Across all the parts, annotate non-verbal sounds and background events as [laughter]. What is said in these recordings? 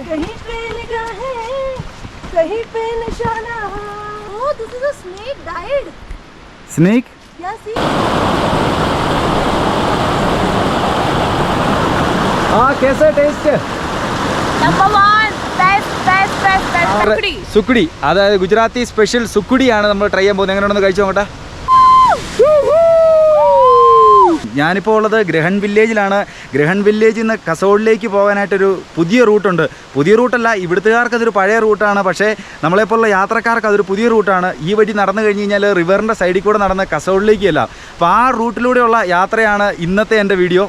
कहीं पे निगाहें कहीं पे निशाना oh this is a snake died snake yeah see ആ കേസ taste number one best best best best Sakudi. സുക്കുടി അതായത് ഗുജറാത്തി സ്പെഷ്യൽ സുക്കുടിയാണ് നമ്മൾ ട്രൈ ചെയ്യാൻ പോകുന്നത് എങ്ങനെയാണെന്ന് കഴിച്ചു നോക്കട്ടെ ഞാനിപ്പോൾ ഉള്ളത് ഗ്രഹൺ വില്ലേജിലാണ്. ഗ്രഹൺ വില്ലേജിൽ നിന്ന് കസോളിലേക്ക് പോകാനായിട്ടൊരു പുതിയ റൂട്ടുണ്ട്. പുതിയ റൂട്ടല്ല ഇവിടുത്തുകാർക്ക് അതൊരു പഴയ റൂട്ടാണ്. പക്ഷേ നമ്മളെപ്പോലുള്ള യാത്രക്കാർക്ക് അതൊരു പുതിയ റൂട്ടാണ്. ഈ വഴി നടന്നു കഴിഞ്ഞ് കഴിഞ്ഞാൽ റിവറിന്റെ സൈഡിൽ കൂടെ നടന്ന് കസോളിലേക്കല്ല. അപ്പോൾ ആ റൂട്ടിലൂടെയുള്ള യാത്രയാണ് ഇന്നത്തെ എന്റെ വീഡിയോ.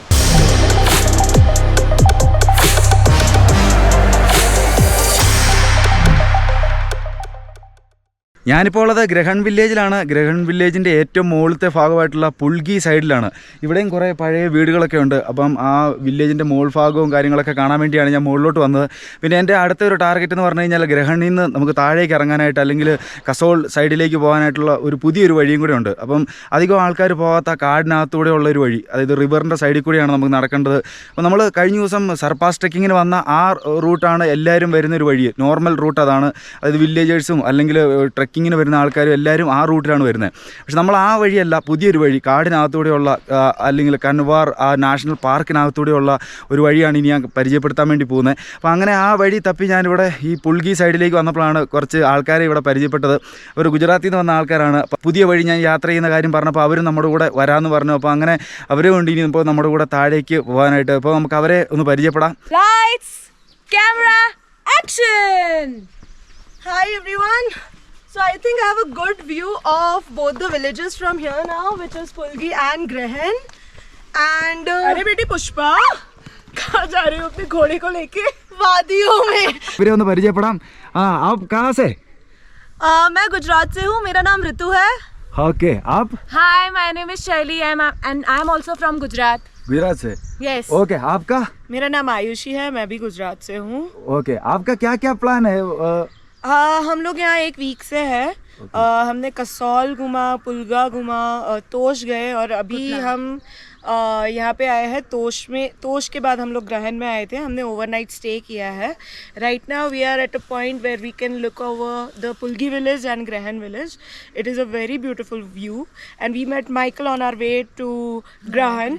ഞാനിപ്പോൾ ഉള്ളത് ഗ്രഹൺ വില്ലേജിലാണ്. ഗ്രഹൺ വില്ലേജിന്റെ ഏറ്റവും മുകളിലത്തെ ഭാഗമായിട്ടുള്ള പുൽഗി സൈഡിലാണ്. ഇവിടെയും കുറേ പഴയ വീടുകളൊക്കെ ഉണ്ട്. അപ്പം ആ വില്ലേജിന്റെ മുകൾ ഭാഗവും കാര്യങ്ങളൊക്കെ കാണാൻ വേണ്ടിയാണ് ഞാൻ മുകളിലോട്ട് വന്നത്. പിന്നെ എന്റെ അടുത്ത ഒരു ടാർഗറ്റ് എന്ന് പറഞ്ഞു കഴിഞ്ഞാൽ ഗ്രഹണിൽ നിന്ന് നമുക്ക് താഴേക്ക് ഇറങ്ങാനായിട്ട് അല്ലെങ്കിൽ കസോൾ സൈഡിലേക്ക് പോകാനായിട്ടുള്ള ഒരു പുതിയൊരു വഴിയും കൂടെ ഉണ്ട്. അപ്പം അധികം ആൾക്കാർ പോകാത്ത കാടിനകത്തൂടെ ഉള്ള ഒരു വഴി അതായത് റിവറിന്റെ സൈഡിൽ കൂടിയാണ് നമുക്ക് നടക്കേണ്ടത്. അപ്പോൾ നമ്മൾ കഴിഞ്ഞ ദിവസം സർപ്പാസ് ട്രെക്കിങ്ങിന് വന്ന ആ റൂട്ടാണ് എല്ലാവരും വരുന്നൊരു വഴി. നോർമൽ റൂട്ട് അതാണ്. അതായത് വില്ലേജേഴ്സും അല്ലെങ്കിൽ ട്രെക്കിങ്ങിന് വരുന്ന ആൾക്കാരും എല്ലാവരും ആ റൂട്ടിലാണ് വരുന്നത്. പക്ഷെ നമ്മൾ ആ വഴിയല്ല പുതിയൊരു വഴി കാടിനകത്തൂടെയുള്ള അല്ലെങ്കിൽ കൻവാർ ആ നാഷണൽ പാർക്കിനകത്തൂടെയുള്ള ഒരു വഴിയാണ് ഇനി ഞാൻ പരിചയപ്പെടുത്താൻ വേണ്ടി പോകുന്നത്. അപ്പോൾ അങ്ങനെ ആ വഴി തപ്പി ഞാനിവിടെ ഈ പുൽഗി സൈഡിലേക്ക് വന്നപ്പോഴാണ് കുറച്ച് ആൾക്കാരെ ഇവിടെ പരിചയപ്പെട്ടത്. അവർ ഗുജറാത്തിൽ നിന്ന് വന്ന ആൾക്കാരാണ്. പുതിയ വഴി ഞാൻ യാത്ര ചെയ്യുന്ന കാര്യം പറഞ്ഞപ്പോൾ അവരും നമ്മുടെ കൂടെ വരാമെന്ന് പറഞ്ഞു. അപ്പോൾ അങ്ങനെ അവരെ കൊണ്ട് ഇനി ഇപ്പോൾ നമ്മുടെ കൂടെ താഴേക്ക് പോകാനായിട്ട് അപ്പോൾ നമുക്ക് അവരെ ഒന്ന് പരിചയപ്പെടാം. Lights camera action! Hi everyone. So I think I have a good view of both the villages from here now, which is Pulgi and Grehen. And uh, अरे बेटी पुष्पा कहाँ जा रही हो अपने घोड़े को लेके? वादियों में। फिर उन्हें परिचय तो पढ़ाम हाँ आप कहाँ से? uh, मैं गुजरात से हूँ मेरा नाम रितु है। ओके आप? हाय my name is Shaili I am and I am also from Gujarat Gujarat से? यस ओके आपका? मेरा नाम आयुषी है मैं भी गुजरात से हूँ। ओके आपका क्या क्या प्लान है? uh, हाँ हम लोग यहाँ एक वीक से हैं। अ, हमने कसौल घूमा पुलगा घूमा अ, तोश गए और अभी हम अ, यहाँ पे आए हैं तोश में। तोश के बाद हम लोग ग्रहण में आए थे। हमने ओवरनाइट स्टे किया है। Right now we are at a point where we can look over the Pulgi village and Grahan village it is a very beautiful view and we met Michael on our way to Grahan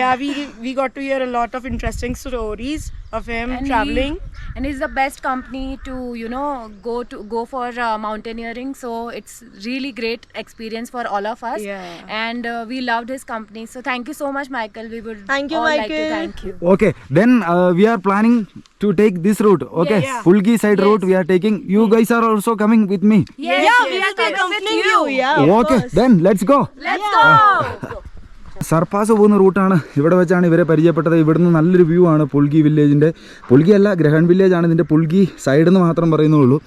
yeah, we we got to hear a lot of interesting stories. Of him And traveling. he- and he's the best company to you know go to go for uh, mountaineering. So it's really great experience for all of us. Yeah. and uh, we loved his company. So thank you so much michael. We would Thank you, all like to Michael. thank you. Okay then uh, we are planning to take this route. Okay Yeah, yeah. Pulgi side route we are taking. You guys are also coming with me. Yes, yeah we we are will be coming with accompanying you, you yeah okay then let's go. Let's go [laughs] Sarpass പോകുന്ന റൂട്ടാണ് ഇവിടെ വെച്ചാണ് ഇവരെ പരിചയപ്പെട്ടത്. ഇവിടുന്ന് നല്ലൊരു view ആണ് പുൽഗി വില്ലേജിന്റെ പുൽഗി അല്ല ഗ്രഹൺ വില്ലേജ് ആണ് ഇതിന്റെ പുൽഗി സൈഡിൽ നിന്ന് മാത്രം പറയുന്നുള്ളൂ.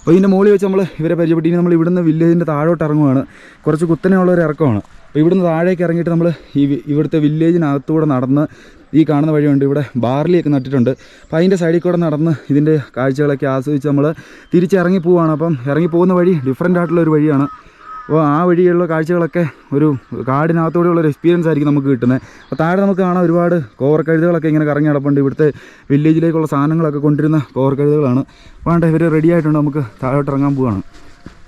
അപ്പോൾ ഇതിന്റെ മുകളിൽ വെച്ച് നമ്മൾ ഇവരെ പരിചയപ്പെട്ടു ഇനി നമ്മൾ ഇവിടുന്ന് വില്ലേജിന്റെ താഴോട്ട് ഇറങ്ങുവാണ്. കുറച്ച് കുത്തനെയുള്ള ഒരു ഇറക്കമാണ്. അപ്പോൾ ഇവിടുന്ന് താഴേക്ക് ഇറങ്ങിയിട്ട് നമ്മൾ ഈ ഇവിടുത്തെ വില്ലേജിനകത്തൂടെ നടന്ന് ഈ കാണുന്ന വഴിയുണ്ട് ഇവിടെ ബാർലിയൊക്കെ നട്ടിട്ടുണ്ട്. അപ്പോൾ അതിന്റെ സൈഡിൽ കൂടെ നടന്ന് ഇതിന്റെ കാഴ്ചകളൊക്കെ ആസ്വദിച്ച് നമ്മൾ തിരിച്ചിറങ്ങി പോവുകയാണ് അപ്പം ഇറങ്ങി പോകുന്ന വഴി ഡിഫറെന്റ് ആയിട്ടുള്ള ഒരു വഴിയാണ്. അപ്പോൾ ആ വഴിയുള്ള കാഴ്ചകളൊക്കെ ഒരു കാടിനകത്തൂടെയുള്ള ഒരു എക്സ്പീരിയൻസ് ആയിരിക്കും നമുക്ക് കിട്ടുന്നത്. അപ്പോൾ താഴെ നമുക്ക് കാണാം ഒരുപാട് കോവർക്കഴുതുകളൊക്കെ ഇങ്ങനെ കറങ്ങി നടപ്പുണ്ട്. ഇവിടുത്തെ വില്ലേജിലേക്കുള്ള സാധനങ്ങളൊക്കെ കൊണ്ടിരുന്ന കോവർക്കഴുതുകളാണ് വേണ്ട ഇവർ റെഡി ആയിട്ടുണ്ട്. നമുക്ക് താഴോട്ട് ഇറങ്ങാൻ പോവാണ്.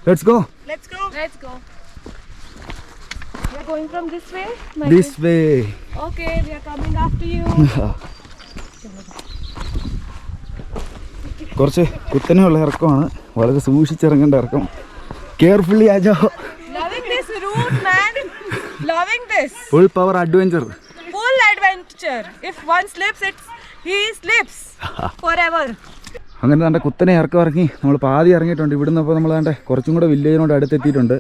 Let's go let's go let's go. We are going from this way this way okay we are coming after you. [laughs] കുറച്ച് കുത്തനെയുള്ള ഇറക്കമാണ്. വളരെ സൂക്ഷിച്ചിറങ്ങേണ്ട ഇറക്കം. Carefully ആജോ. Route, man. Loving this. Full power adventure. Full adventure. If one slips, it's he slips [laughs] forever. അങ്ങനെ തന്റെ കുത്തനെ ഇറക്കം ഇറങ്ങി നമ്മൾ പാതി ഇറങ്ങിയിട്ടുണ്ട് ഇവിടുന്ന് അപ്പോൾ നമ്മൾ തന്റെ കുറച്ചും കൂടെ വില്ലേജിനോട് അടുത്തെത്തിയിട്ടുണ്ട്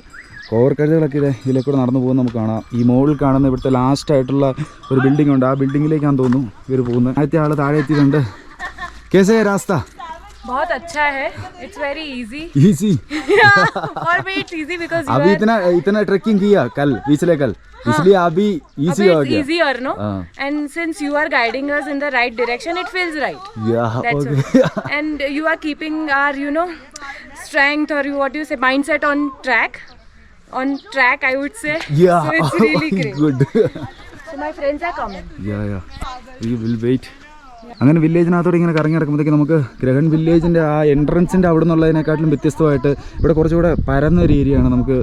കോവർക്കഴുതുകളൊക്കെ ഇതേ ഇതിലെ കൂടെ നടന്നു പോകുന്നത് നമുക്ക് കാണാം ഈ മുകളിൽ കാണുന്ന ഇവിടുത്തെ ലാസ്റ്റ് ആയിട്ടുള്ള ഒരു ബിൽഡിംഗ് ഉണ്ട് ആ ബിൽഡിങ്ങിലേക്കാണ് തോന്നുന്നു ഇവർ പോകുന്നത് ആദ്യത്തെ ആൾ താഴെ എത്തിയിട്ടുണ്ട് കേസേ രാസ്ത बहुत अच्छा है। इट्स वेरी इजी इजी और भी इट्स इजी बिकॉज़ अभी इतना इतना ट्रैकिंग किया कल पिछले कल। इसलिए अभी इजी हो गया। इजी और no and since you are guiding us in the right direction it feels right yeah okay and you are keeping our you know strength और you what you say mindset on track on track I would say yeah so it's really great. So my friends are coming yeah yeah we will wait അങ്ങനെ വില്ലേജിനകത്തോടെ ഇങ്ങനെ കറങ്ങി നടക്കുമ്പോഴത്തേക്ക് നമുക്ക് ഗ്രഹൺ വില്ലേജിന്റെ ആ എൻട്രൻസിന്റെ അവിടെ നിന്നുള്ളതിനെക്കാട്ടിലും വ്യത്യസ്തമായിട്ട് ഇവിടെ കുറച്ചുകൂടെ പരന്ന ഒരു ഏരിയയാണ് നമുക്ക്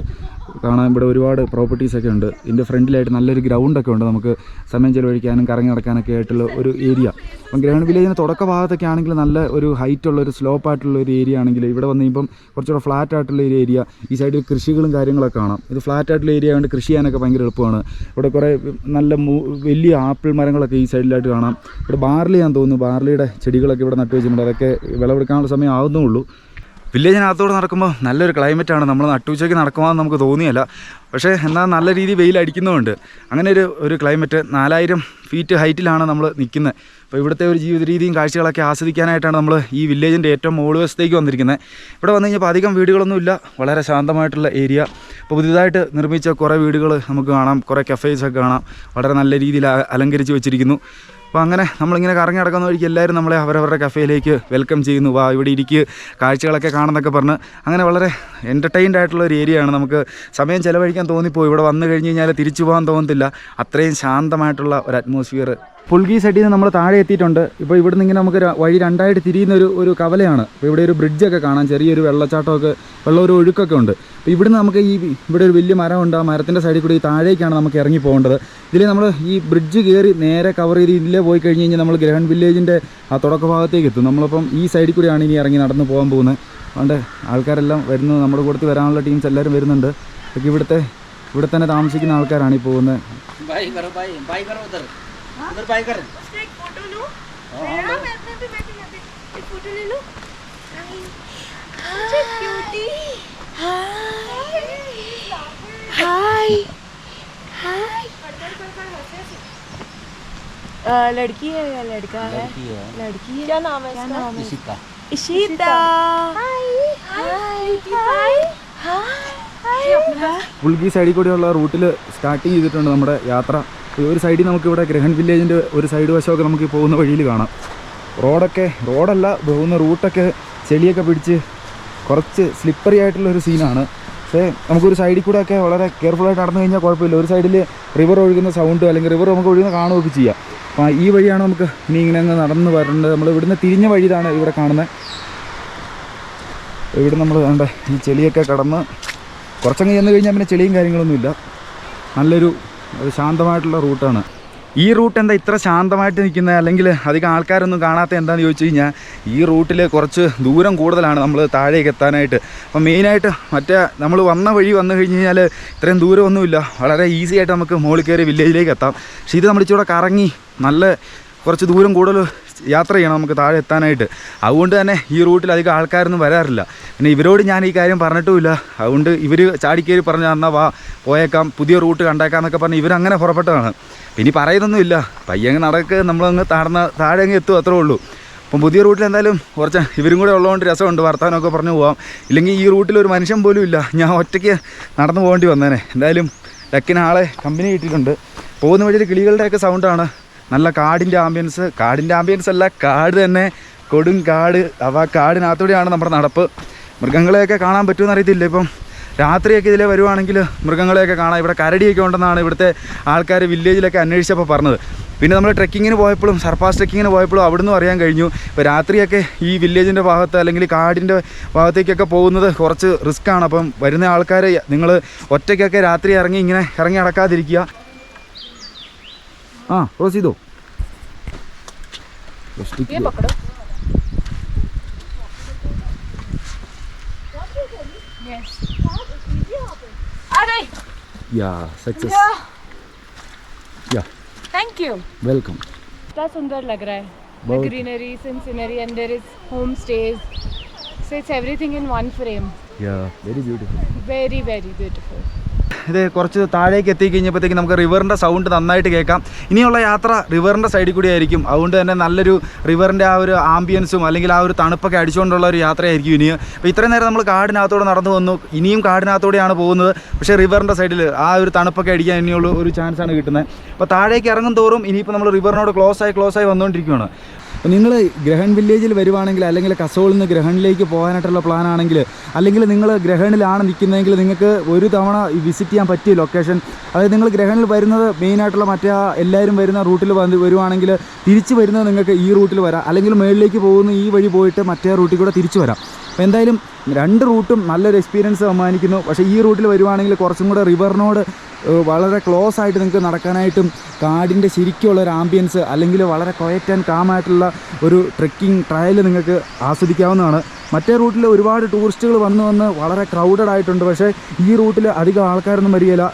കാണാൻ ഇവിടെ ഒരുപാട് പ്രോപ്പർട്ടീസ് ഒക്കെ ഉണ്ട്. ഇതിന്റെ ഫ്രണ്ടിലായിട്ട് നല്ലൊരു ഗ്രൗണ്ടൊക്കെ ഉണ്ട്. നമുക്ക് സമയം ചെലവഴിക്കാനും കറങ്ങി നടക്കാനൊക്കെ ആയിട്ടുള്ള ഒരു ഏരിയ അപ്പം ഗ്രഹൺ വില്ലേജിന് തുടക്ക ഭാഗത്തൊക്കെ ആണെങ്കിൽ നല്ല ഒരു ഹൈറ്റ് ഉള്ള ഒരു സ്ലോപ്പ് ആയിട്ടുള്ള ഒരു ഏരിയ ആണെങ്കിൽ ഇവിടെ വന്ന് ഇപ്പം കുറച്ചുകൂടെ ഫ്ലാറ്റ് ആയിട്ടുള്ള ഒരു ഏരിയ ഈ സൈഡിൽ കൃഷികളും കാര്യങ്ങളൊക്കെ കാണാം. ഇത് ഫ്ലാറ്റ് ആയിട്ടുള്ള ഏരിയ ആയതുകൊണ്ട് കൃഷി ചെയ്യാനൊക്കെ ഭയങ്കര എളുപ്പമാണ്. ഇവിടെ കുറേ നല്ല വലിയ ആപ്പിൾ മരങ്ങളൊക്കെ ഈ സൈഡിലായിട്ട് കാണാം. ഇവിടെ ബാർലി ഞാൻ തോന്നുന്നു. ബാർലിയുടെ ചെടികളൊക്കെ ഇവിടെ നട്ടു വെച്ചിട്ടുണ്ട് അതൊക്കെ വിളവെടുക്കാനുള്ള സമയം ആവുന്നേ ഉള്ളൂ. വില്ലേജിനകത്തോട് നടക്കുമ്പോൾ നല്ലൊരു ക്ലൈമറ്റാണ് നമ്മൾ നട്ടുച്ചയ്ക്ക് നടക്കുവാന്ന് നമുക്ക് തോന്നിയല്ല. പക്ഷേ എന്നാൽ നല്ല രീതിയിൽ വെയിലടിക്കുന്നതുകൊണ്ട് അങ്ങനെ ഒരു ഒരു ക്ലൈമറ്റ് നാലായിരം ഫീറ്റ് ഹൈറ്റിലാണ് നമ്മൾ നിൽക്കുന്നത് അപ്പോൾ ഇവിടുത്തെ ഒരു ജീവിത രീതിയും കാഴ്ചകളൊക്കെ ആസ്വദിക്കാനായിട്ടാണ് നമ്മൾ ഈ വില്ലേജിന്റെ ഏറ്റവും മുകൾ വശത്തേക്ക് വന്നിരിക്കുന്നത് ഇവിടെ വന്നു കഴിഞ്ഞപ്പോൾ അധികം വീടുകളൊന്നുമില്ല വളരെ ശാന്തമായിട്ടുള്ള ഏരിയ. അപ്പോൾ പുതിയതായിട്ട് നിർമ്മിച്ച കുറേ വീടുകൾ നമുക്ക് കാണാം. കുറേ കഫേസൊക്കെ കാണാം. വളരെ നല്ല രീതിയിൽ അലങ്കരിച്ച് വെച്ചിരിക്കുന്നു. അപ്പോൾ അങ്ങനെ നമ്മളിങ്ങനെ കറങ്ങി നടക്കുന്ന വഴിക്ക് എല്ലാവരും നമ്മളെ അവരവരുടെ കഫേയിലേക്ക് വെൽക്കം ചെയ്യുന്നു. വാ ഇവിടെ ഇരിക്കുക കാഴ്ചകളൊക്കെ കാണുന്നൊക്കെ പറഞ്ഞ് അങ്ങനെ വളരെ എന്റർടൈൻഡ് ആയിട്ടുള്ള ഒരു ഏരിയയാണ് നമുക്ക് സമയം ചിലവഴിക്കാൻ തോന്നിപ്പോയി. ഇവിടെ വന്നു കഴിഞ്ഞ് കഴിഞ്ഞാൽ തിരിച്ചു പോകാൻ തോന്നത്തില്ല. അത്രയും ശാന്തമായിട്ടുള്ള ഒരു അറ്റ്മോസ്ഫിയർ പുൽഗി സൈഡിൽ നിന്ന് നമ്മൾ താഴെ എത്തിയിട്ടുണ്ട്. ഇപ്പോൾ ഇവിടുന്ന് ഇങ്ങനെ നമുക്ക് വഴി രണ്ടായിട്ട് തിരിയുന്ന ഒരു ഒരു കവലയാണ്. അപ്പോൾ ഇവിടെ ഒരു ബ്രിഡ്ജൊക്കെ കാണാം. ചെറിയൊരു വെള്ളച്ചാട്ടമൊക്കെ വെള്ളം ഒരു ഒഴുക്കൊക്കെ ഉണ്ട്. അപ്പോൾ ഇവിടുന്ന് നമുക്ക് ഈ ഇവിടെ ഒരു വലിയ ഉണ്ട്. ആ മരത്തിന്റെ സൈഡിൽ കൂടി താഴേക്കാണ് നമുക്ക് ഇറങ്ങി പോകേണ്ടത്. ഇതിൽ നമ്മൾ ഈ ബ്രിഡ്ജ് കയറി നേരെ കവർ ചെയ്ത് ഇതിലേ പോയി കഴിഞ്ഞ് കഴിഞ്ഞാൽ നമ്മൾ ഗ്രഹൺ വില്ലേജിന്റെ ആ തുടക്ക ഭാഗത്തേക്ക് എത്തും. നമ്മളിപ്പം ഈ സൈഡിൽ കൂടിയാണ് ഇനി ഇറങ്ങി നടന്ന് പോകാൻ പോകുന്നത്. അതുകൊണ്ട് ആൾക്കാരെല്ലാം വരുന്നത് നമ്മുടെ കൂട്ടത്തിൽ വരാനുള്ള ടീംസ് എല്ലാവരും വരുന്നുണ്ട്. ഇവിടുത്തെ ഇവിടെ തന്നെ താമസിക്കുന്ന ആൾക്കാരാണ് ഈ പോകുന്നത്. बाई करो बाई बाई करो उधर उधर बाई कर अ, लड़की है या लड़का है लड़की है लड़की है क्या नाम है क्या नाम है इशिका इशिता പുൽഗി സൈഡിൽ കൂടെയുള്ള റൂട്ടിൽ സ്റ്റാർട്ടിങ് ചെയ്തിട്ടുണ്ട് നമ്മുടെ യാത്ര ഈ ഒരു സൈഡിൽ നമുക്ക് ഇവിടെ ഗ്രഹൺ വില്ലേജിന്റെ ഒരു സൈഡ് വശമൊക്കെ നമുക്ക് പോകുന്ന വഴിയിൽ കാണാം. റോഡൊക്കെ റോഡല്ല പോകുന്ന റൂട്ടൊക്കെ ചെളിയൊക്കെ പിടിച്ച് കുറച്ച് സ്ലിപ്പറി ആയിട്ടുള്ള ഒരു സീനാണ് പക്ഷേ നമുക്കൊരു സൈഡിൽ കൂടെ ഒക്കെ വളരെ കെയർഫുള്ളായിട്ട് നടന്നു കഴിഞ്ഞാൽ കുഴപ്പമില്ല. ഒരു സൈഡിൽ റിവർ ഒഴുകുന്ന സൗണ്ട് അല്ലെങ്കിൽ റിവർ നമുക്ക് ഒഴുകുന്ന കാണുകയൊക്കെ ചെയ്യാം. അപ്പോൾ ഈ വഴിയാണ് നമുക്ക് ഇനി ഇങ്ങനെ അങ്ങ് നടന്ന് വരേണ്ടത്. നമ്മൾ ഇവിടുന്ന് തിരിഞ്ഞ വഴി ഇതാണ് ഇവിടെ കാണുന്നത്. ഇവിടെ നമ്മൾ വേണ്ട ഈ ചെളിയൊക്കെ കടന്ന് കുറച്ചങ്ങ് ചെന്ന് കഴിഞ്ഞാൽ പിന്നെ ചെളിയും കാര്യങ്ങളൊന്നുമില്ല. നല്ലൊരു ഒരു ശാന്തമായിട്ടുള്ള റൂട്ടാണ്. ഈ റൂട്ട് എന്താ ഇത്ര ശാന്തമായിട്ട് നിൽക്കുന്നത് അല്ലെങ്കിൽ അധികം ആൾക്കാരൊന്നും കാണാത്ത എന്താണെന്ന് ചോദിച്ചു കഴിഞ്ഞാൽ ഈ റൂട്ടിൽ കുറച്ച് ദൂരം കൂടുതലാണ് നമ്മൾ താഴേക്ക് എത്താനായിട്ട്. അപ്പം മെയിനായിട്ട് മറ്റേ നമ്മൾ വന്ന വഴി വന്നു കഴിഞ്ഞ് കഴിഞ്ഞാൽ ഇത്രയും ദൂരമൊന്നുമില്ല. വളരെ ഈസി ആയിട്ട് നമുക്ക് മുകളിൽ കയറി വില്ലേജിലേക്ക് എത്താം. പക്ഷേ ഇത് നമ്മൾ ഇച്ചിരി കറങ്ങി നല്ല കുറച്ച് ദൂരം കൂടുതൽ യാത്ര ചെയ്യണം നമുക്ക് താഴെ എത്താനായിട്ട്. അതുകൊണ്ട് തന്നെ ഈ റൂട്ടിൽ അധികം ആൾക്കാരൊന്നും വരാറില്ല. പിന്നെ ഇവരോട് ഞാൻ ഈ കാര്യം പറഞ്ഞിട്ടുമില്ല. അതുകൊണ്ട് ഇവർ ചാടിക്കേറി പറഞ്ഞ എന്നാൽ വാ പോയേക്കാം പുതിയ റൂട്ട് കണ്ടേക്കാം എന്നൊക്കെ പറഞ്ഞ് ഇവരങ്ങനെ പുറപ്പെട്ടതാണ്. ഇനി പറയുന്നൊന്നുമില്ല. പയ്യങ്ങ് നടക്ക് നമ്മളങ്ങ് താഴ്ന്ന താഴെ അങ്ങ് എത്തും അത്രേ ഉള്ളൂ. അപ്പം പുതിയ റൂട്ടിൽ എന്തായാലും കുറച്ച് ഇവരും കൂടെ ഉള്ളതുകൊണ്ട് രസമുണ്ട് വർത്താനമൊക്കെ പറഞ്ഞു പോവാം. ഇല്ലെങ്കിൽ ഈ റൂട്ടിൽ ഒരു മനുഷ്യൻ പോലും ഇല്ല. ഞാൻ ഒറ്റയ്ക്ക് നടന്നു പോകേണ്ടി വന്നേനെ. എന്തായാലും ലക്കിന് ആളെ കമ്പനി കിട്ടിയിട്ടുണ്ട്. പോകുന്ന വഴിയിൽ കിളികളുടെയൊക്കെ സൗണ്ടാണ് നല്ല കാടിന്റെ ആംബിയൻസ് കാടിന്റെ ആംബിയൻസ് അല്ല കാട് തന്നെ. കൊടും കാട്. അവ കാടിനകത്തൂടെയാണ് നമ്മുടെ നടപ്പ്. മൃഗങ്ങളെയൊക്കെ കാണാൻ പറ്റുമെന്ന് അറിയത്തില്ല ഇപ്പം. രാത്രിയൊക്കെ ഇതിലെ വരുവാണെങ്കിൽ മൃഗങ്ങളെയൊക്കെ കാണാം. ഇവിടെ കരടിയൊക്കെ ഉണ്ടെന്നാണ് ഇവിടുത്തെ ആൾക്കാർ വില്ലേജിലൊക്കെ അന്വേഷിച്ചപ്പോൾ പറഞ്ഞത്. പിന്നെ നമ്മൾ ട്രെക്കിങ്ങിന് പോയപ്പോഴും സർപ്പാസ് ട്രെക്കിങ്ങിന് പോയപ്പോഴും അവിടുന്ന് അറിയാൻ കഴിഞ്ഞു. ഇപ്പോൾ രാത്രിയൊക്കെ ഈ വില്ലേജിന്റെ ഭാഗത്ത് അല്ലെങ്കിൽ കാടിന്റെ ഭാഗത്തേക്കൊക്കെ പോകുന്നത് കുറച്ച് റിസ്ക്കാണ് അപ്പം വരുന്ന ആൾക്കാർ നിങ്ങൾ ഒറ്റയ്ക്കൊക്കെ രാത്രി ഇറങ്ങി ഇങ്ങനെ ഇറങ്ങി നടക്കാതിരിക്കുക. हाँ पड़ोसी दो ये पकड़ो अरे या सक्सेस या थैंक यू वेलकम इतना सुंदर लग रहा है the greenery, sin scenery, and there is homestays. So it's everything in one frame. Yeah, very beautiful. Very, very beautiful. ഇത് കുറച്ച് താഴേക്ക് എത്തിക്കഴിഞ്ഞപ്പോഴത്തേക്ക് നമുക്ക് റിവറിന്റെ സൗണ്ട് നന്നായിട്ട് കേൾക്കാം. ഇനിയുള്ള യാത്ര റിവറിന്റെ സൈഡിൽ കൂടി ആയിരിക്കും. അതുകൊണ്ട് തന്നെ നല്ലൊരു റിവറിന്റെ ആ ഒരു ആംബിയൻസും അല്ലെങ്കിൽ ആ ഒരു തണുപ്പൊക്കെ അടിച്ചുകൊണ്ടുള്ള ഒരു യാത്രയായിരിക്കും ഇനി അപ്പോൾ ഇത്രയും നേരം നമ്മൾ കാടിനകത്തോടെ നടന്നു വന്നു. ഇനിയും കാടിനകത്തോടെയാണ് പോകുന്നത്. പക്ഷേ റിവറിന്റെ സൈഡിൽ ആ ഒരു തണുപ്പൊക്കെ അടിക്കാൻ ഇനിയുള്ള ഒരു ചാൻസാണ് കിട്ടുന്നത്. അപ്പോൾ താഴേക്ക് ഇറങ്ങും തോറും ഇനിയിപ്പോൾ നമ്മൾ റിവറിനോട് ക്ലോസ് ആയി ക്ലോസ് ആയി വന്നുകൊണ്ടിരിക്കുകയാണ്. അപ്പോൾ നിങ്ങൾ ഗ്രഹൺ വില്ലേജിൽ വരുവാണെങ്കിൽ അല്ലെങ്കിൽ കസോളിൽ നിന്ന് ഗ്രഹണിലേക്ക് പോകാനായിട്ടുള്ള പ്ലാൻ ആണെങ്കിൽ അല്ലെങ്കിൽ നിങ്ങൾ ഗ്രഹണിലാണ് നിൽക്കുന്നതെങ്കിൽ നിങ്ങൾക്ക് ഒരു തവണ വിസിറ്റ് ചെയ്യാൻ പറ്റിയ ലൊക്കേഷൻ അതായത് നിങ്ങൾ ഗ്രഹണിൽ വരുന്നത് മെയിനായിട്ടുള്ള മറ്റേ എല്ലാവരും വരുന്ന റൂട്ടിൽ വന്ന് വരുവാണെങ്കിൽ തിരിച്ച് വരുന്നത് നിങ്ങൾക്ക് ഈ റൂട്ടിൽ വരാം. അല്ലെങ്കിൽ മുകളിലേക്ക് പോകുന്ന ഈ വഴി പോയിട്ട് മറ്റേ റൂട്ടിൽ കൂടെ തിരിച്ചു വരാം. അപ്പോൾ എന്തായാലും രണ്ട് റൂട്ടും നല്ലൊരു എക്സ്പീരിയൻസ് സമ്മാനിക്കുന്നു. പക്ഷേ ഈ റൂട്ടിൽ വരുവാണെങ്കിൽ കുറച്ചും കൂടെ റിവറിനോട് വളരെ ക്ലോസ് ആയിട്ട് നിങ്ങൾക്ക് നടക്കാനായിട്ടും കാടിന്റെ ശരിക്കുള്ള ഒരു ആംബിയൻസ് അല്ലെങ്കിൽ വളരെ ക്വയറ്റ് ആൻഡ് കാമായിട്ടുള്ള ഒരു ട്രെക്കിംഗ് ട്രയൽ നിങ്ങൾക്ക് ആസ്വദിക്കാവുന്നതാണ്. മറ്റേ റൂട്ടിൽ ഒരുപാട് ടൂറിസ്റ്റുകൾ വന്ന് വന്ന് വളരെ ക്രൗഡഡ് ആയിട്ടുണ്ട്. പക്ഷേ ഈ റൂട്ടിൽ അധികം ആൾക്കാരൊന്നും വരികയില്ല.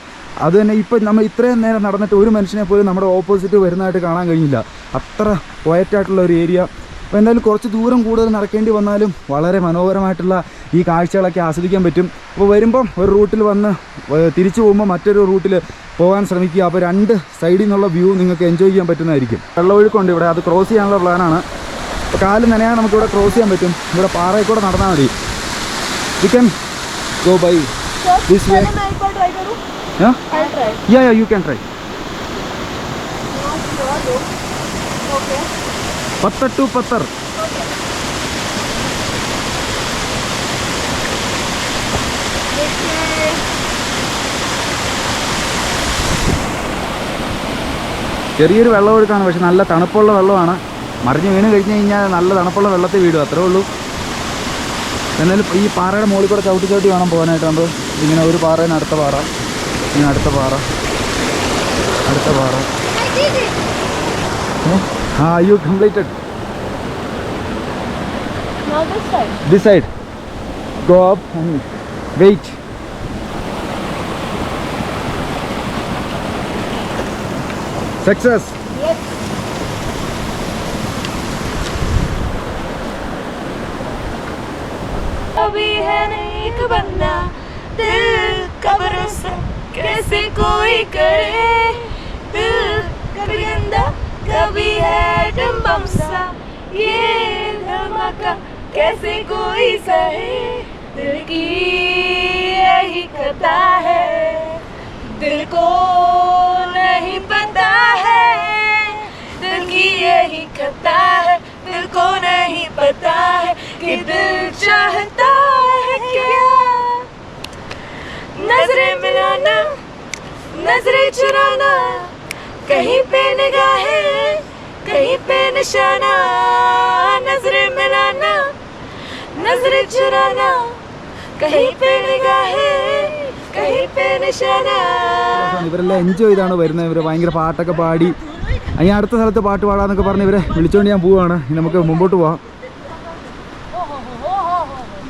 അത് തന്നെ ഇപ്പം നമ്മൾ ഇത്രയും നേരം നടന്നിട്ട് ഒരു മനുഷ്യനെ പോലും നമ്മുടെ ഓപ്പോസിറ്റ് വരുന്നതായിട്ട് കാണാൻ കഴിഞ്ഞില്ല. അത്ര ക്വയറ്റായിട്ടുള്ള ഒരു ഏരിയ അപ്പോൾ എന്തായാലും കുറച്ച് ദൂരം കൂടുതൽ നടക്കേണ്ടി വന്നാലും വളരെ മനോഹരമായിട്ടുള്ള ഈ കാഴ്ചകളൊക്കെ ആസ്വദിക്കാൻ പറ്റും. അപ്പോൾ വരുമ്പം ഒരു റൂട്ടിൽ വന്ന് തിരിച്ചു പോകുമ്പോൾ മറ്റൊരു റൂട്ടിൽ പോകാൻ ശ്രമിക്കുക. അപ്പോൾ രണ്ട് സൈഡിൽ നിന്നുള്ള വ്യൂ നിങ്ങൾക്ക് എൻജോയ് ചെയ്യാൻ പറ്റുന്നതായിരിക്കും. വെള്ളമൊഴുക്കുണ്ട് ഇവിടെ. അത് ക്രോസ് ചെയ്യാനുള്ള പ്ലാനാണ് അപ്പോൾ കാൽ നനയാൻ നമുക്കിവിടെ ക്രോസ് ചെയ്യാൻ പറ്റും. ഇവിടെ പാറയിൽ കൂടെ നടന്നാൽ മതി. You can go by this way yeah yeah you can try Okay. പത്തർ ടു പത്തർ. ചെറിയൊരു വെള്ളമൊഴുക്കാണ് പക്ഷെ നല്ല തണുപ്പുള്ള വെള്ളമാണ്. മറിഞ്ഞ് വീണ് കഴിഞ്ഞ് കഴിഞ്ഞാൽ നല്ല തണുപ്പുള്ള വെള്ളത്തിൽ വീടും അത്രേ ഉള്ളൂ. എന്നാലും ഈ പാറയുടെ മുകളിൽ കൂടെ ചവിട്ടി ചവിട്ടി വേണം പോകാനായിട്ട്. നമ്മൾ ഇങ്ങനെ ഒരു പാറയിൽ അടുത്ത പാറ. ഇങ്ങനെ അടുത്ത പാറ. അടുത്ത പാറ. Ah, you completed. Now this side. This side. Go up and wait. Success. Yes. अभी है नहीं एक बंदा दिल का भरोसा कैसे कोई करे दिल कभी गंदा कभी है बम सा ये धमाका कैसे कोई सहे? दिल की यही कथा है, दिल को नहीं पता है। दिल की यही कथा है, दिल को नहीं पता है कि दिल चाहता है क्या। नज़रें मिलाना, नज़रें चुराना कहीं पे निगाहें कहीं पे निशाना नजरें मिलाना नजरें चुराना कहीं पे निगाहें कहीं पे निशाना ഇവരെല്ലാം എൻജോയ് ചെയ്താണ് വരുന്നത് ഇവർ ഭയങ്കര പാട്ടൊക്കെ പാടി അതിന് അടുത്ത സ്ഥലത്ത് പാട്ട് പാടാന്നൊക്കെ പറഞ്ഞ് ഇവരെ വിളിച്ചുകൊണ്ട് ഞാൻ പോവുകയാണ് ഇനി നമുക്ക് മുമ്പോട്ട് പോവാം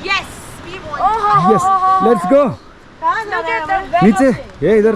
യെസ് ലെറ്റ്സ് ഗോ नीचे ये इधर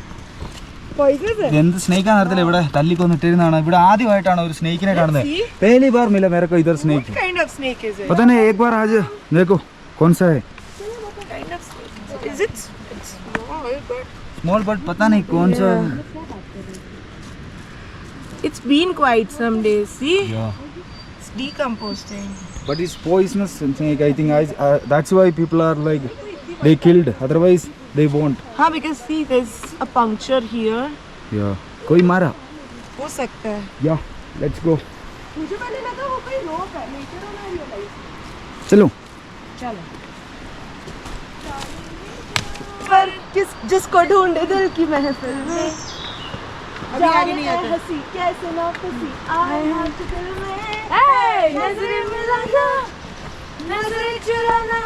എന്ത് സ്നേക്കാന്ന് അറിയത്തില്ല ഇവിടെ തല്ലിക്കൊന്നിട്ടിരുന്നാണ് ഇവിടെ ആദ്യമായിട്ടാണ് ഒരു സ്നേക്കിനെ കാണുന്നത് पहली बार मिला मेरे को इधर snake What kind of snake is it? पता नहीं एक बार आज देखो कौन सा है kind of snake? Is it? It's small, but small but पता नहीं कौन सा it's been quite some days. See, yeah. it's decomposing. but it's poisonous snake i think I, uh, that's why people are like they killed otherwise they won't. हाँ because see there's a puncture here. yeah. कोई मारा? हो सकता है। Yeah let's go. मुझे पहले लगा वो कोई रोप है लेकिन मैं रियलाइज़ चलो। पर किस जिसको ढूंढे दिल की महफिल में। अभी आगे नहीं आता। हँसी कैसे ना खुशी आए हाथ दिल में। नज़रें मिलाना नज़रें चुराना।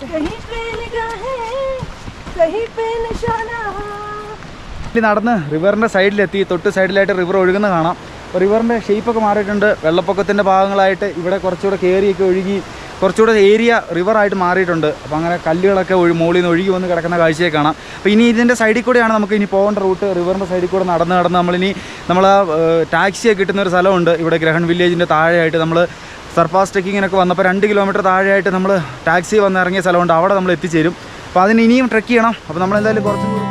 कहीं पे निगाहें। നടന്ന് റിവറിന്റെ സൈഡിലെത്തി തൊട്ട് സൈഡിലായിട്ട് റിവർ ഒഴുകുന്ന കാണാം. റിവറിന്റെ ഷേപ്പൊക്കെ മാറിയിട്ടുണ്ട്. വെള്ളപ്പൊക്കത്തിന്റെ ഭാഗങ്ങളായിട്ട് ഇവിടെ കുറച്ചുകൂടെ കയറിയൊക്കെ ഒഴുകി കുറച്ചുകൂടെ ഏരിയ റിവറായിട്ട് മാറിയിട്ടുണ്ട്. അപ്പോൾ അങ്ങനെ കല്ലുകളൊക്കെ ഒഴി മുകളിൽ നിന്ന് ഒഴുകി വന്ന് കിടക്കുന്ന കാഴ്ചയെ കാണാം. അപ്പോൾ ഇനി ഇതിന്റെ സൈഡിൽ കൂടെയാണ് നമുക്ക് ഇനി പോകേണ്ട റൂട്ട്. റിവറിന്റെ സൈഡിൽ കൂടെ നടന്ന് നടന്ന് നമ്മളിനി നമ്മൾ ടാക്സിയൊക്കെ കിട്ടുന്ന ഒരു സ്ഥലമുണ്ട്. ഇവിടെ ഗ്രഹൺ വില്ലേജിന്റെ താഴെയായിട്ട് നമ്മൾ സർഫാസ് ട്രെക്കിങ്ങിനൊക്കെ വന്നപ്പോൾ രണ്ട് കിലോമീറ്റർ താഴെയായിട്ട് നമ്മൾ ടാക്സി വന്ന് ഇറങ്ങിയ സ്ഥലമുണ്ട്. അവിടെ നമ്മൾ എത്തിച്ചേരും. അപ്പോൾ അതിന് ഇനിയും ട്രെക്ക് ചെയ്യണം. അപ്പോൾ നമ്മളെന്തായാലും കുറച്ചും കൂടി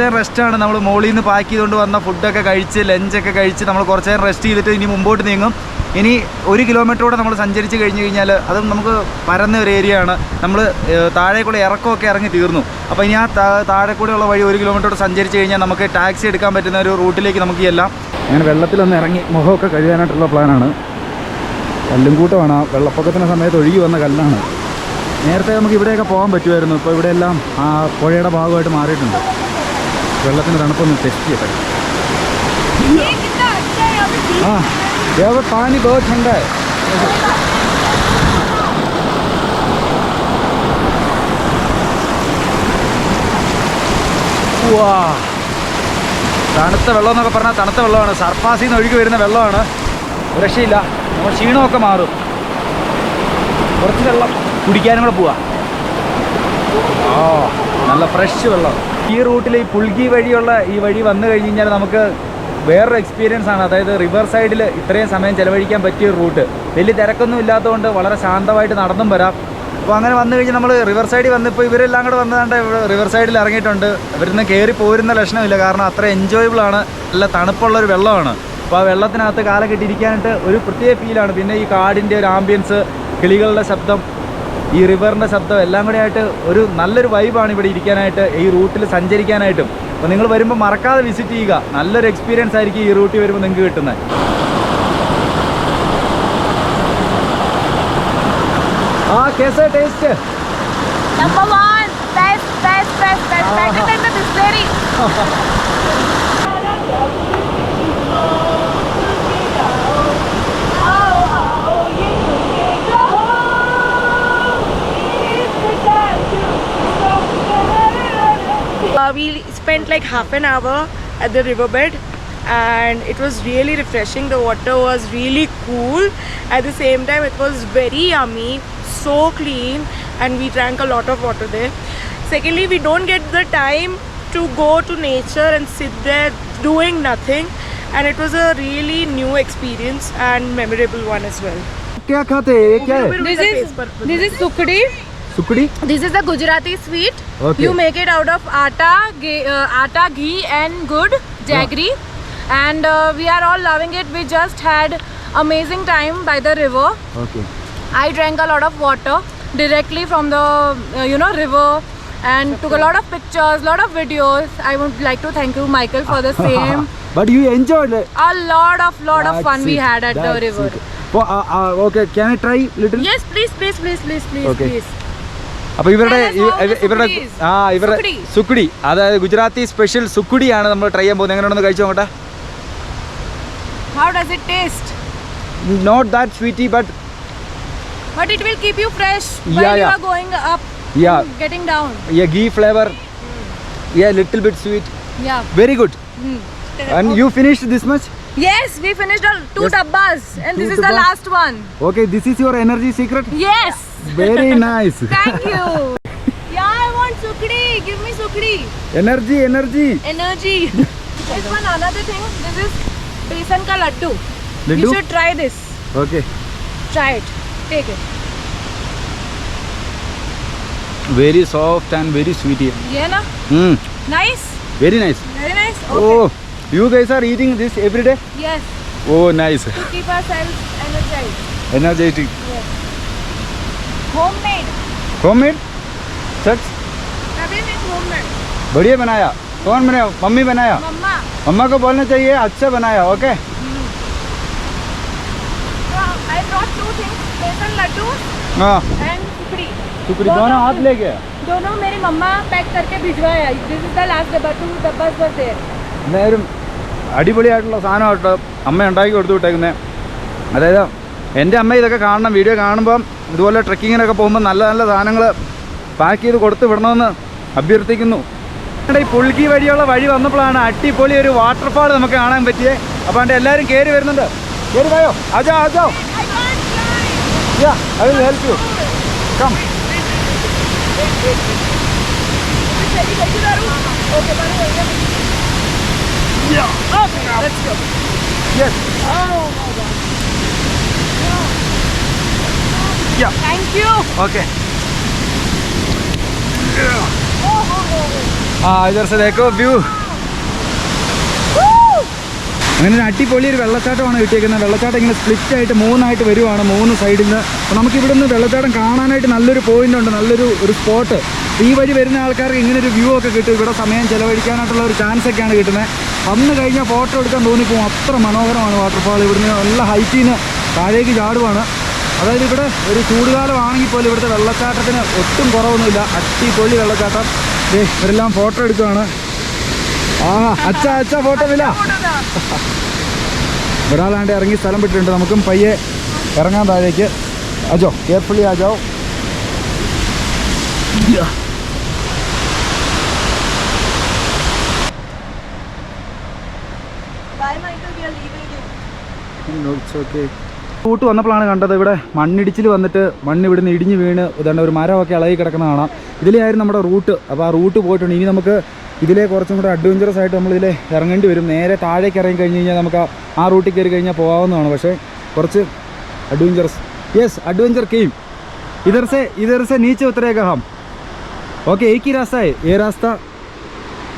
കുറച്ച് നേരം റെസ്റ്റാണ് നമ്മൾ മോളിൽ നിന്ന് പാക്ക് ചെയ്തുകൊണ്ട് വന്ന ഫുഡൊക്കെ കഴിച്ച് ലഞ്ചൊക്കെ കഴിച്ച് നമ്മൾ കുറച്ച് നേരം റെസ്റ്റ് ചെയ്തിട്ട് ഇനി മുമ്പോട്ട് നീങ്ങും. ഇനി ഒരു കിലോമീറ്ററോടെ നമ്മൾ സഞ്ചരിച്ച് കഴിഞ്ഞ് കഴിഞ്ഞാൽ അതും നമുക്ക് പരന്ന ഒരു ഏരിയ ആണ്. നമ്മൾ താഴേക്കൂടെ കൂടെ ഇറക്കമൊക്കെ ഇറങ്ങി തീർന്നു. അപ്പോൾ ഇനി ആ താഴെ വഴി ഒരു കിലോമീറ്ററോടെ സഞ്ചരിച്ച് കഴിഞ്ഞാൽ നമുക്ക് ടാക്സി എടുക്കാൻ പറ്റുന്ന ഒരു റൂട്ടിലേക്ക് നമുക്ക് എല്ലാം അങ്ങനെ വെള്ളത്തിലൊന്ന് ഇറങ്ങി മുഖമൊക്കെ കഴുകാനായിട്ടുള്ള പ്ലാനാണ്. കല്ലും കൂട്ടമാണ്. ആ വെള്ളപ്പൊക്കത്തിന്റെ സമയത്ത് ഒഴുകി വന്ന കല്ലാണ്. നേരത്തെ നമുക്ക് ഇവിടെയൊക്കെ പോകാൻ പറ്റുമായിരുന്നു. ഇപ്പോൾ ഇവിടെയെല്ലാം ആ പുഴയുടെ ഭാഗമായിട്ട് മാറിയിട്ടുണ്ട്. വെള്ളത്തിന്റെ തണുപ്പൊന്ന് ടെസ്റ്റ് ചെയ്യട്ടെ. ആ ഏവ പാനി ബോട്ടുണ്ട് വാ തണുത്ത വെള്ളം എന്നൊക്കെ പറഞ്ഞാൽ തണുത്ത വെള്ളമാണ്. സർഫാസിൽ നിന്ന് ഒഴുകി വരുന്ന വെള്ളമാണ്. രക്ഷയില്ല. നമ്മൾ ക്ഷീണമൊക്കെ മാറും. കുറച്ച് വെള്ളം കുടിക്കാനും കൂടെ പോവാ. ആ നല്ല ഫ്രഷ് വെള്ളം. ഈ റൂട്ടിൽ ഈ പുൽകി വഴിയുള്ള ഈ വഴി വന്നു കഴിഞ്ഞ് കഴിഞ്ഞാൽ നമുക്ക് വേറൊരു എക്സ്പീരിയൻസ് ആണ്. അതായത് റിവർ സൈഡിൽ ഇത്രയും സമയം ചിലവഴിക്കാൻ പറ്റിയ റൂട്ട്. വലിയ തിരക്കൊന്നും ഇല്ലാത്തതുകൊണ്ട് വളരെ ശാന്തമായിട്ട് നടന്നും വരാം. അപ്പോൾ അങ്ങനെ വന്നു കഴിഞ്ഞാൽ നമ്മൾ റിവർ സൈഡിൽ വന്നിപ്പോൾ ഇവരെല്ലാം കൂടെ വന്നതാണ്ട് റിവർ സൈഡിൽ ഇറങ്ങിയിട്ടുണ്ട്. ഇവരിന്ന് കയറി പോരുന്ന ലക്ഷണമില്ല. കാരണം അത്ര എൻജോയബിൾ ആണ്. നല്ല തണുപ്പുള്ള ഒരു വെള്ളമാണ്. അപ്പോൾ ആ വെള്ളത്തിനകത്ത് കാലം കെട്ടിയിരിക്കാനായിട്ട് ഒരു പ്രത്യേക ഫീലാണ് പിന്നെ ഈ കാടിന്റെ ഒരു ആംബിയൻസ് കിളികളുടെ ശബ്ദം ഈ റിവറിന്റെ ശബ്ദം എല്ലാം കൂടെ ആയിട്ട് ഒരു നല്ലൊരു വൈബാണ് ഇവിടെ ഇരിക്കാനായിട്ട് ഈ റൂട്ടിൽ സഞ്ചരിക്കാനായിട്ടും അപ്പോൾ നിങ്ങൾ വരുമ്പോൾ മറക്കാതെ വിസിറ്റ് ചെയ്യുക നല്ലൊരു എക്സ്പീരിയൻസ് ആയിരിക്കും ഈ റൂട്ടിൽ വരുമ്പോൾ നിങ്ങൾക്ക് കിട്ടുന്നത് ആ case taste one, best, best, best, best, better than the distillery. Uh, we spent like half an hour at the riverbed and it was really refreshing. The water was really cool. At the same time, it was very yummy, so clean, and we drank a lot of water there. Secondly, we don't get the time to go to nature and sit there doing nothing, and it was a really new experience and memorable one as well. क्या खाते हैं ये क्या है This is this is this is the gujarati sweet. Okay. you make it out of atta uh, atta ghee and good jaggery. Yeah. and uh, we are all loving it. We just had amazing time by the river. Okay. I drank a lot of water directly from the uh, you know river and took a lot of pictures lot of videos. I would like to thank you michael for the [laughs] same. But you enjoyed it. A lot of lot that's of fun it. we had at that's the river. it. Uh, uh, okay can i try little? Yes please please please please please okay. please. അപ്പോൾ ഇവരുടെ ഇവരുടെ ആ ഇവരുടെ. സുക്കുടി അതായത് Gujarati special സുക്കുടിയാണ് നമ്മൾ try ചെയ്യാൻ പോകുന്നത് എങ്ങനെയാണെന്ന് കഴിച്ചു നോക്കട്ടെ How does it taste? Not that sweet but But it will keep you fresh Yeah, while you are going up, Yeah. getting down. Yeah ghee flavour Yeah, little bit sweet. Yeah. Very good And you finished this much? Yes, we finished all two Yes. dabbas, and Two this is the last one. Okay, this is your energy secret. Yes. Very nice. Thank you. [laughs] Yeah, I want sukri. Give me sukri. Energy, energy. Energy. [laughs] this one another thing. This is besan ka laddu. You should try this. Okay. Try it. Take it. Very soft and very sweet. Yeah, na. Hmm. Nice. Very nice. Very nice. Oh, okay. Oh, you guys are eating this every day? Yes. Oh, nice. To keep ourselves energized. Energetic. Yes. Homemade such Everything homemade. बढ़िया बनाया कौन बनाया mummy बनाया Mama. मम्मा को बोलना चाहिए अच्छा बनाया okay So I brought two things. Besan laddu हाँ and sukdi. शुक्रिया दोनों हाथ ले गया दोनों मेरी मम्मा पैक करके भिजवाया दिस इज द लास्ट डब्बा टू डब्बास वर देयर എന്തായാലും അടിപൊളിയായിട്ടുള്ള സാധനമായിട്ട് അമ്മ ഉണ്ടാക്കി കൊടുത്തു വിട്ടേക്കുന്നത് അതായത് എൻ്റെ അമ്മ ഇതൊക്കെ കാണണം വീഡിയോ കാണുമ്പം ഇതുപോലെ ട്രക്കിങ്ങിനൊക്കെ പോകുമ്പോൾ നല്ല നല്ല സാധനങ്ങൾ പാക്ക് ചെയ്ത് കൊടുത്തു വിടണമെന്ന് അഭ്യർത്ഥിക്കുന്നു. ഈ പുൾക്കി വഴിയുള്ള വഴി വന്നപ്പോഴാണ് അടിപൊളി ഒരു വാട്ടർഫാൾ നമുക്ക് കാണാൻ പറ്റിയേ. അപ്പോൾ അതിന്റെ എല്ലാവരും കയറി വരുന്നുണ്ട്. കയറി പോയോ Ajo Ajo. Yeah I will help you come yes my thank ശ്രദ്ധിക്കാം ഓക്കെ ആ ഇതൊരു വ്യൂ അങ്ങനെ ഒരു അടിപൊളി ഒരു വെള്ളച്ചാട്ടമാണ് കിട്ടിയേക്കുന്നത്. വെള്ളച്ചാട്ടം ഇങ്ങനെ സ്പ്ലിറ്റ് ആയിട്ട് മൂന്നായിട്ട് വരുവാണ് മൂന്ന് സൈഡിൽ നിന്ന് നമുക്ക് ഇവിടെ നിന്ന് വെള്ളച്ചാട്ടം കാണാനായിട്ട് നല്ലൊരു പോയിന്റ് ഉണ്ട് നല്ലൊരു ഒരു സ്പോട്ട് ഈ വഴി വരുന്ന ആൾക്കാർക്ക് ഇങ്ങനെ ഒരു വ്യൂ ഒക്കെ കിട്ടും. ഇവിടെ സമയം ചെലവഴിക്കാനായിട്ടുള്ള ഒരു ചാൻസ് ഒക്കെയാണ് കിട്ടുന്നത് അന്ന് കഴിഞ്ഞാൽ ഫോട്ടോ എടുക്കാൻ തോന്നിപ്പോകും അത്ര മനോഹരമാണ് വാട്ടർഫാൾ ഇവിടുന്ന് നല്ല ഹൈറ്റിൽ നിന്ന് താഴേക്ക് ചാടുവാണ്. അതായത് ഇവിടെ ഒരു ചൂടുകാലമാണെങ്കിൽ പോലും ഇവിടുത്തെ വെള്ളച്ചാട്ടത്തിന് ഒട്ടും കുറവൊന്നുമില്ല. അടിപൊളി വെള്ളച്ചാട്ടം. ദേ ഇവരെല്ലാം ഫോട്ടോ എടുക്കുകയാണ്. ആ അച്ഛ അച്ഛ ഫോട്ടോ ഇല്ല ഒരാളാണ്ട് ഇറങ്ങി സ്ഥലം വിട്ടിട്ടുണ്ട്. നമുക്കും പയ്യെ ഇറങ്ങാൻ താഴേക്ക്. Ajo carefully Michael. We are leaving you. Root വന്നപ്പോഴാണ് കണ്ടത് ഇവിടെ മണ്ണിടിച്ചിൽ വന്നിട്ട് മണ്ണ് ഇവിടുന്ന് ഇടിഞ്ഞ് വീണ് ഇതാണ്ട് ഒരു മരമൊക്കെ ഇളകി കിടക്കുന്ന കാണാം ഇതിലെയായിരുന്നു നമ്മുടെ റൂട്ട് അപ്പോൾ ആ റൂട്ട് പോയിട്ടുണ്ട് ഇനി നമുക്ക് ഇതിലെ കുറച്ചും കൂടെ അഡ്വഞ്ചറസ് ആയിട്ട് നമ്മൾ ഇതിലെ ഇറങ്ങേണ്ടി വരും നേരെ താഴേക്ക് ഇറങ്ങി കഴിഞ്ഞ് കഴിഞ്ഞാൽ നമുക്ക് ആ- ആ റൂട്ടിൽ കയറി കഴിഞ്ഞാൽ പോകാവുന്നതാണ് പക്ഷേ കുറച്ച് അഡ്വഞ്ചറസ് യെസ് അഡ്വഞ്ചർ കെയും इधर से इधर से नीचे उतरेगा हम ओके एक ही रास्ता है ये रास्ता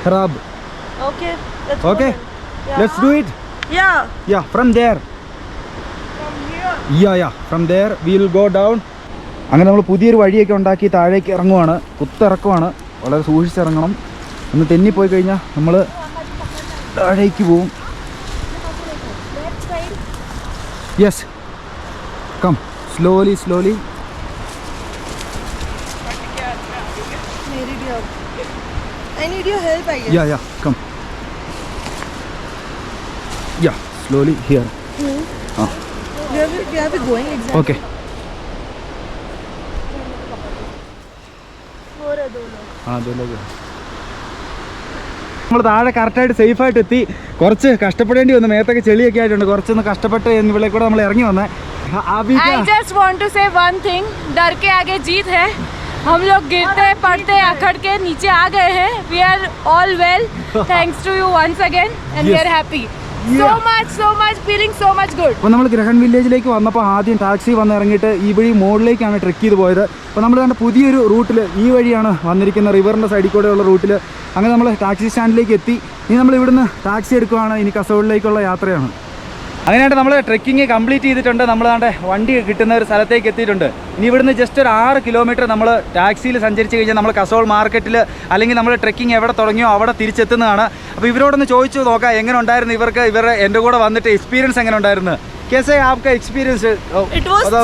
खराब Okay. Let's okay go. then. Let's do it Yeah. Yeah, from there. Yeah, yeah from there will go down അങ്ങനെ നമ്മൾ പുതിയൊരു വഴിയൊക്കെ ഉണ്ടാക്കി താഴേക്ക് ഇറങ്ങുവാണ്. കുത്തിറക്കുവാണ്. വളരെ സൂക്ഷിച്ചിറങ്ങണം. ഒന്ന് തെന്നിപ്പോയി കഴിഞ്ഞാൽ നമ്മൾ താഴേക്ക് പോവും. Yes come slowly slowly yeah yeah come yeah slowly here Where we, where are we going exactly? Okay ആ അതുപോലെ നമ്മൾ താഴെ കറക്റ്റായിട്ട് സേഫായിട്ട് എത്തി കുറച്ച് കഷ്ടപ്പെടേണ്ടി വന്നു മേത്തൊക്കെ ചെളിയൊക്കെ ആയിട്ടുണ്ട് കുറച്ചൊന്ന് കഷ്ടപ്പെട്ട് ഇവിടെ കൂടെ നമ്മൾ ഇറങ്ങി വന്നേ I just want to say one thing डर के आगे जीत है हम लोग गिरते पड़ते अखड़ के नीचे आ गए हैं we are all well thanks to you once again and we Yes. Are happy അപ്പോൾ നമ്മൾ ഗ്രഹൺ വില്ലേജിലേക്ക് വന്നപ്പോൾ ആദ്യം ടാക്സി വന്ന് ഇറങ്ങിയിട്ട് ഈ വഴി മോഡിലേക്കാണ് ട്രെക്ക് ചെയ്ത് പോയത്. അപ്പോൾ നമ്മൾ കണ്ട പുതിയൊരു റൂട്ടിൽ ഈ വഴിയാണ് വന്നിരിക്കുന്ന റിവറിന്റെ സൈഡിൽ കൂടെയുള്ള റൂട്ടിൽ അങ്ങനെ നമ്മൾ ടാക്സി സ്റ്റാൻഡിലേക്ക് എത്തി. ഇനി നമ്മൾ ഇവിടുന്ന് ടാക്സി എടുക്കുവാണ് ഇനി കസോളിലേക്കുള്ള യാത്രയാണ്. അങ്ങനെയായിട്ട് നമ്മൾ ട്രെക്കിങ് കംപ്ലീറ്റ് ചെയ്തിട്ടുണ്ട്. നമ്മൾ ആണ്ട് വണ്ടി കിട്ടുന്ന ഒരു സ്ഥലത്തേക്ക് എത്തിയിട്ടുണ്ട്. ഇനി ഇവിടുന്ന് ജസ്റ്റ് ഒരു ആറ് കിലോമീറ്റർ നമ്മൾ ടാക്സിയിൽ സഞ്ചരിച്ച് കഴിഞ്ഞാൽ നമ്മൾ കസോൾ മാർക്കറ്റിൽ അല്ലെങ്കിൽ നമ്മൾ ട്രെക്കിംഗ് എവിടെ തുടങ്ങിയോ അവിടെ തിരിച്ചെത്തുന്നതാണ്. അപ്പോൾ ഇവരോടൊന്ന് ചോദിച്ചു നോക്കാം എങ്ങനെ ഉണ്ടായിരുന്നു ഇവർക്ക്? ഇവരുടെ എന്റെ കൂടെ വന്നിട്ട് എക്സ്പീരിയൻസ് എങ്ങനെ ഉണ്ടായിരുന്നു? കേസേ ആപ്ക experience it was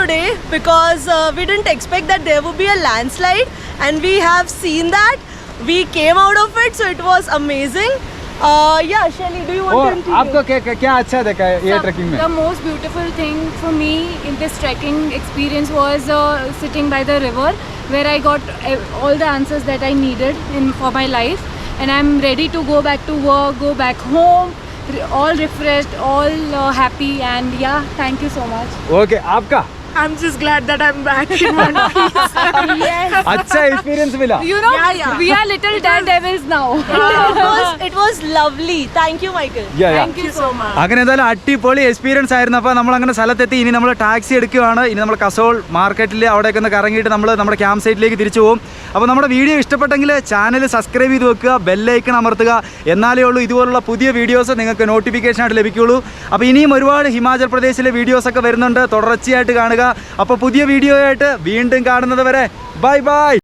today because uh, we didn't expect that there would be a landslide, and we have seen that. We came out of it, so it was amazing. Uh, yeah, Shelly, do you want to और continue? आपको क्या क्या- क्या अच्छा देखा है ये trekking में The most beautiful thing for me in this trekking experience was uh, sitting by the river where I got uh, all the answers that I needed in for my life and I'm ready to go back to work, go back home, re- all refreshed, all uh, happy and yeah, thank you so much. Okay आपका I'm just glad that I'm back in one [laughs] piece. अच्छा experience मिला You know, Yeah, yeah. we are little daredevils now. [laughs] it was [laughs] it was lovely. Thank you, Michael. या या thank you so much. അങ്ങനെ എന്തായാലും അടിപൊളി experience ആയിരുന്നു അപ്പോൾ നമ്മൾ അങ്ങനെ സ്ഥലത്തെത്തി ഇനി നമ്മൾ ടാക്സി എടുക്കുകയാണ് ഇനി നമ്മൾ കസോൾ മാർക്കറ്റിൽ അവിടെയൊക്കെ ഒന്ന് കറങ്ങിയിട്ട് നമ്മൾ നമ്മുടെ ക്യാമ്പ് സൈറ്റിലേക്ക് തിരിച്ചു പോകും അപ്പോൾ നമ്മുടെ വീഡിയോ ഇഷ്ടപ്പെട്ടെങ്കിൽ ചാനൽ സബ്സ്ക്രൈബ് ചെയ്ത് വെക്കുക ബെല്ലൈക്കൺ അമർത്തുക എന്നാലേ ഉള്ളൂ ഇതുപോലുള്ള പുതിയ വീഡിയോസ് നിങ്ങൾക്ക് നോട്ടിഫിക്കേഷൻ ആയിട്ട് ലഭിക്കുകയുള്ളൂ അപ്പോൾ ഇനിയും ഒരുപാട് ഹിമാചൽ പ്രദേശിലെ വീഡിയോസൊക്കെ വരുന്നുണ്ട് തുടർച്ചയായിട്ട് കാണുക അപ്പോൾ പുതിയ വീഡിയോ ആയിട്ട് വീണ്ടും കാണുന്നത് വരെ ബൈ ബൈ